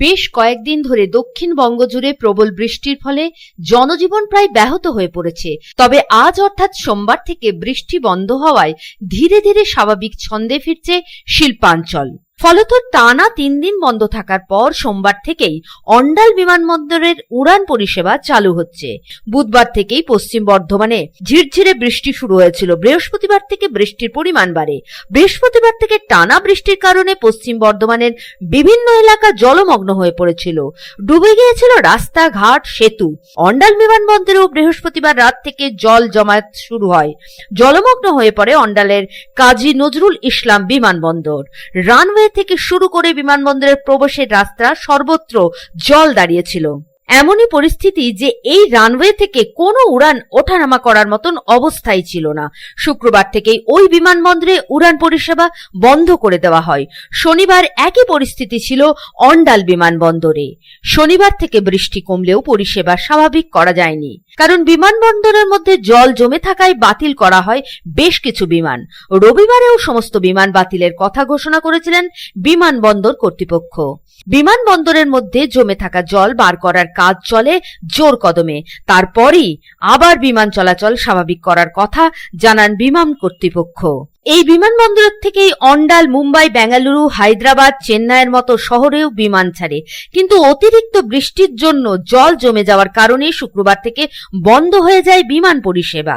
বেশ কয়েকদিন ধরে দক্ষিণবঙ্গ জুড়ে প্রবল বৃষ্টির ফলে জনজীবন প্রায় ব্যাহত হয়ে পড়েছে। তবে আজ অর্থাৎ সোমবার থেকে বৃষ্টি বন্ধ হওয়ায় ধীরে ধীরে স্বাভাবিক ছন্দে ফিরছে শিল্পাঞ্চল। ফলত টানা তিন দিন বন্ধ থাকার পর সোমবার থেকেই অন্ডাল বিমানবন্দরের উড়ান পরিষেবা চালু হচ্ছে। বুধবার থেকেই পশ্চিম বর্ধমানে ঝিরঝিরে বৃষ্টি শুরু হয়েছিল। বৃহস্পতিবার থেকে বৃষ্টির পরিমাণ বাড়ে। বৃহস্পতিবার থেকে টানা বৃষ্টির কারণে পশ্চিম বর্ধমানের বিভিন্ন এলাকা জলমগ্ন হয়ে পড়েছিল। ডুবে গিয়েছিল রাস্তাঘাট, সেতু। অন্ডাল বিমানবন্দরেও বৃহস্পতিবার রাত থেকে জল জমায়েত শুরু হয়। জলমগ্ন হয়ে পড়ে অন্ডালের কাজী নজরুল ইসলাম বিমানবন্দর। রানওয়ে থেকে শুরু করে বিমানবন্দরের প্রবেশের রাস্তা সর্বত্র জল দাঁড়িয়েছিল। এমনই পরিস্থিতি যে এই রানওয়ে থেকে কোনো উড়ান ওঠানামা করার মতন অবস্থাই ছিল না। শুক্রবার থেকেই ওই বিমানবন্দরে উড়ান পরিষেবা বন্ধ করে দেওয়া হয়। শনিবার একই পরিস্থিতি ছিল অন্ডাল বিমানবন্দরে। শনিবার থেকে বৃষ্টি কমলেও পরিষেবা স্বাভাবিক করা যায়নি। কারণ বিমানবন্দরের মধ্যে জল জমে থাকায় বাতিল করা হয় বেশ কিছু বিমান। রবিবারেও সমস্ত বিমান বাতিলের কথা ঘোষণা করেছিলেন বিমানবন্দর কর্তৃপক্ষ। বিমানবন্দরের মধ্যে জমে থাকা জল বার করার কাজ চলে জোর কদমে। তারপরই আবার বিমান চলাচল স্বাভাবিক করার কথা জানান বিমান কর্তৃপক্ষ। এই বিমানবন্দর থেকেই অন্ডাল, মুম্বাই, বেঙ্গালুরু, হায়দ্রাবাদ, চেন্নাইয়ের মতো শহরেও বিমান ছাড়ে। কিন্তু অতিরিক্ত বৃষ্টির জন্য জল জমে যাওয়ার কারণে শুক্রবার থেকে বন্ধ হয়ে যায় বিমান পরিষেবা।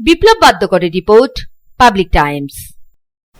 বিপ্লব বাদ্যকরের রিপোর্ট, পাবলিক টাইমস।